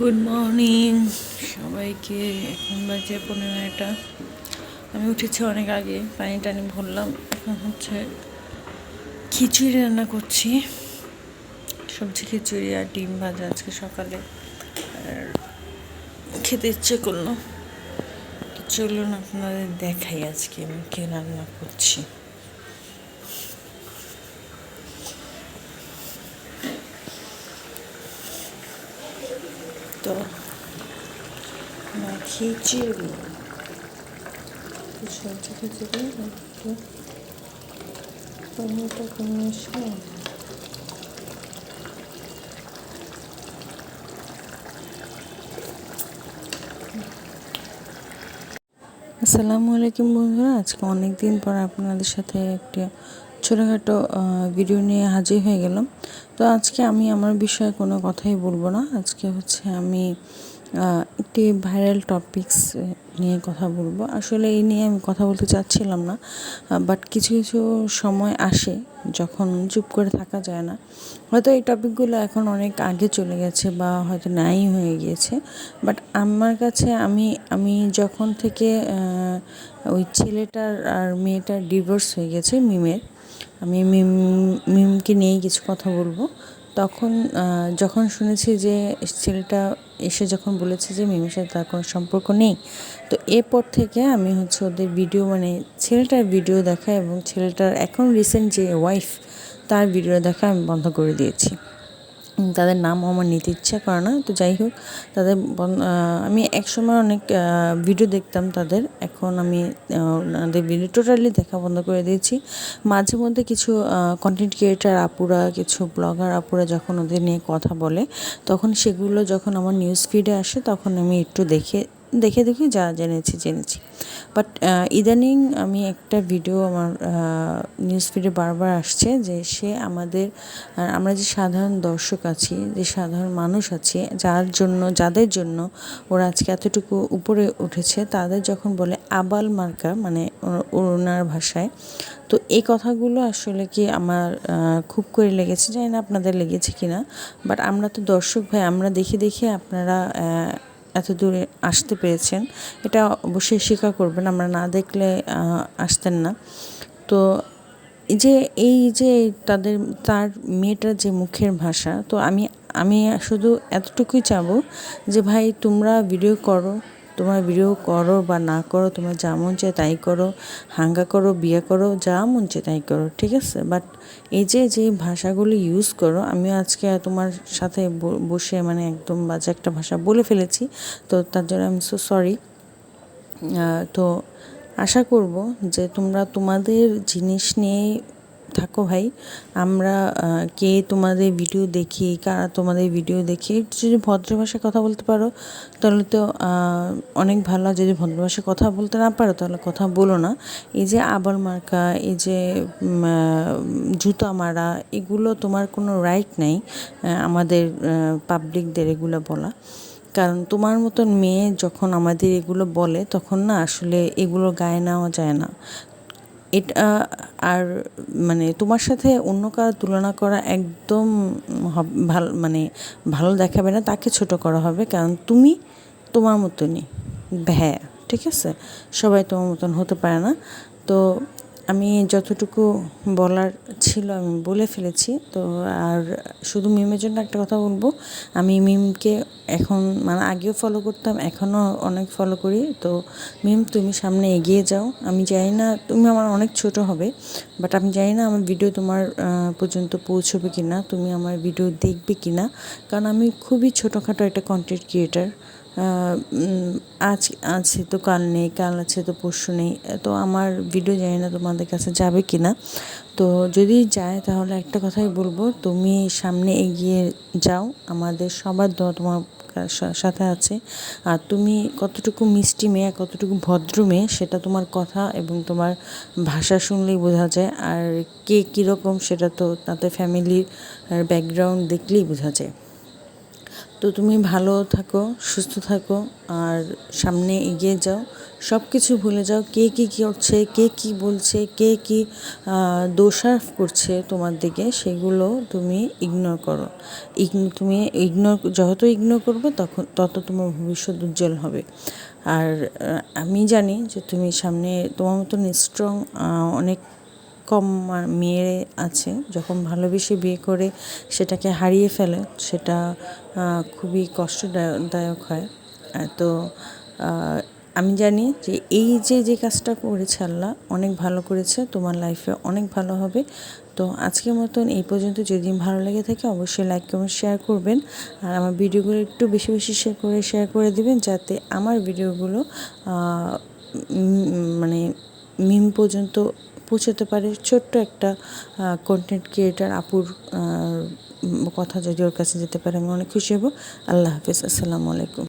Good morning সবাইকে এখন বাজে পনেরো এটা আমি উঠেছি অনেক আগে পানি টানি ভরলাম। এখন হচ্ছে খিচুড়ি রান্না করছি। সবজি খিচুড়ি আর ডিম ভাজা আজকে সকালে। আর খেতে ইচ্ছে করল। চলুন আপনাদের দেখাই আজকে আমি কে রান্না করছি। না খিচুড়ি সবজি খিচুড়ি একটু টমেটো কমিশন আসসালামু আলাইকুম বন্ধুরা, আজকে অনেক দিন পর আপনাদের সাথে একটা ছোটোখাটো ভিডিও নিয়ে হাজির হয়ে গেলাম। তো আজকে আমি আমার বিষয়ে কোনো কথাই বলব না। আজকে হচ্ছে আমি একটি ভাইরাল টপিকস নিয়ে কথা বলব। আসলে এই নিয়ে আমি কথা বলতে চাচ্ছিলাম না বাট কিছু কিছু সময় আসে যখন চুপ করে থাকা যায় না। হয়তো এই টপিকগুলো এখন অনেক আগে চলে গেছে বা হয়তো নাই হয়ে গিয়েছে বাট আমার কাছে আমি আমি যখন থেকে ওই ছেলেটার আর মেয়েটার ডিভোর্স হয়ে গেছে, মিমের আমি মিম, মিমকে নিয়েই কিছু কথা বলব। তখন যখন শুনেছি যে ছেলেটা এসে যখন বলেছে যে মিমের সাথে তার কোনো সম্পর্ক নেই, তো এরপর থেকে আমি হচ্ছে ওদের ভিডিও মানে ছেলেটার ভিডিও দেখা এবং ছেলেটার এখন রিসেন্ট যে ওয়াইফ তার ভিডিও দেখা আমি বন্ধ করে দিয়েছি। তাদের নাম আমার নিতে ইচ্ছা করে না, তো যাই হোক, তাদের আমি একসময় অনেক ভিডিও দেখতাম তাদের, এখন আমি ওনাদের ভিডিও টোটালি দেখা বন্ধ করে দিয়েছি। মাঝে মধ্যে কিছু কন্টেন্ট ক্রিয়েটার আপুরা, কিছু ব্লগার আপুরা যখন ওদের নিয়ে কথা বলে, তখন সেগুলো যখন আমার নিউজ ফিডে আসে, তখন আমি একটু দেখে দেখে দেখে যা জেনেছি জেনেছি। বাট ইদানিং আমি একটা ভিডিও আমার নিউজ ফিডে বারবার আসছে যে সে আমাদের আমরা যে সাধারণ দর্শক আছি, যে সাধারণ মানুষ আছে, যার জন্য, যাদের জন্য ওরা আজকে এতটুকু উপরে উঠেছে, তাদের যখন বলে আবাল মার্কা মানে ওনার ভাষায়, তো এই কথাগুলো আসলে কি আমার খুব করে লেগেছে, জানি না আপনাদের লেগেছে কি না বাট আমরা তো দর্শক ভাই, আমরা দেখে দেখে আপনারা এত দূরে আসতে পেরেছেন, এটা অবশ্যই স্বীকার করবেন, আমরা না দেখলে আসতেন না। তো যে, এই যে তাদের, তার মেয়েটার যে মুখের ভাষা, তো আমি আমি শুধু এতটুকুই চাবো যে, ভাই তোমরা ভিডিও করো তোমার ভিডিও করো বা না করো, তোমার যা মন চায় তাই করো, হাঙ্গা করো, বিয়ে করো, যা মন চায় তাই করো, ঠিক আছে? বাট এই যে যে ভাষাগুলো ইউজ করো আমি আজকে তোমার সাথে বসে মানে একদম বাজে একটা ভাষা বলে ফেলেছি, তো তার জন্য আমি সো সরি তো আশা করব যে তোমরা তোমাদের জিনিস নিয়ে থাকো ভাই। আমরা কে তোমাদের ভিডিও দেখি কারা তোমাদের ভিডিও দেখি, যদি ভদ্র ভাষায় কথা বলতে পারো, তাহলে তো অনেক ভালো। যদি ভদ্র ভাষায় কথা বলতে না পারো, তাহলে কথা বলো না। এই যে আবার মার্কা, এই যে জুতা মারা, এগুলো তোমার কোনো রাইট নেই আমাদের পাবলিকদের এগুলো বলা। কারণ তোমার মতন মেয়ে যখন আমাদের এগুলো বলে, তখন না আসলে এগুলো গায়ে নেওয়া যায় না। এটা, আর মানে তোমার সাথে অন্য কারও তুলনা করা একদম ভালো মানে ভালো দেখাবে না, তাকে ছোট করা হবে, কারণ তুমি তোমার মতনই। ভ্যা ঠিক আছে? সবাই তোমার মতন হতে পারে না। তো আমি যতটুকু বলার ছিল আমি বলে ফেলেছি। তো আর শুধু মিমের জন্য একটা কথা বলব। আমি মিমকে এখন মানে আগেও ফলো করতাম, এখনও অনেক ফলো করি। তো মিম, তুমি সামনে এগিয়ে যাও। আমি জানি না, তুমি আমার অনেক ছোট হবে বাট আমি জানি না আমার ভিডিও তোমার পর্যন্ত পৌঁছবে কি না তুমি আমার ভিডিও দেখবে কি না কারণ আমি খুবই ছোটোখাটো একটা কন্টেন্ট ক্রিয়েটার আজ আছে তো কাল নেই, কাল আছে তো পরশু নেই। তো আমার ভিডিও জানি না তোমাদের কাছে যাবে কি না তো যদি যায় তাহলে একটা কথাই বলব, তুমি সামনে এগিয়ে যাও, আমাদের সবার দোয়া তোমার সাথে আছে। আর তুমি কতটুকু মিষ্টি মেয়ে, কতটুকু ভদ্র মেয়ে, সেটা তোমার কথা এবং তোমার ভাষা শুনলেই বোঝা যায়। আর কে কীরকম সেটা তো তাতে ফ্যামিলির ব্যাকগ্রাউন্ড দেখলেই বোঝা যায়। তো তুমি ভালো থাকো, সুস্থ থাকো, আর সামনে এগিয়ে যাও। সব কিছু ভুলে যাও, কে কী করছে, কে কী বলছে, কে কী দোষারোপ করছে তোমার দিকে, সেগুলো তুমি ইগনোর করো। তুমি ইগনোর যত ইগনোর করবে তখন, তত তোমার ভবিষ্যৎ উজ্জ্বল হবে। আর আমি জানি যে তুমি সামনে তোমার মতন স্ট্রং অনেক কম মেয়ে আছে, যখন ভালোবেসে বিয়ে করে সেটাকে হারিয়ে ফেলে, সেটা খুবই কষ্টদায়ক হয়। তো আমি জানি যে এই যে যে কাজটা করেছে আল্লাহ, অনেক ভালো করেছে, তোমার লাইফে অনেক ভালো হবে। তো আজকের মতন এই পর্যন্ত। যদি ভালো লেগে থাকে, অবশ্যই লাইক কমেন্ট শেয়ার করবেন। আর আমার ভিডিওগুলো একটু বেশি বেশি শেয়ার করে শেয়ার করে দিবেন, যাতে আমার ভিডিওগুলো মানে মিম পর্যন্ত পৌঁছাতে পারে। ছোট্ট একটা কন্টেন্ট ক্রিয়েটার আপুর কথা যদি ওর কাছে যেতে পারে, আমি অনেক খুশি হব। আল্লাহ হাফিজ। আসসালামু আলাইকুম।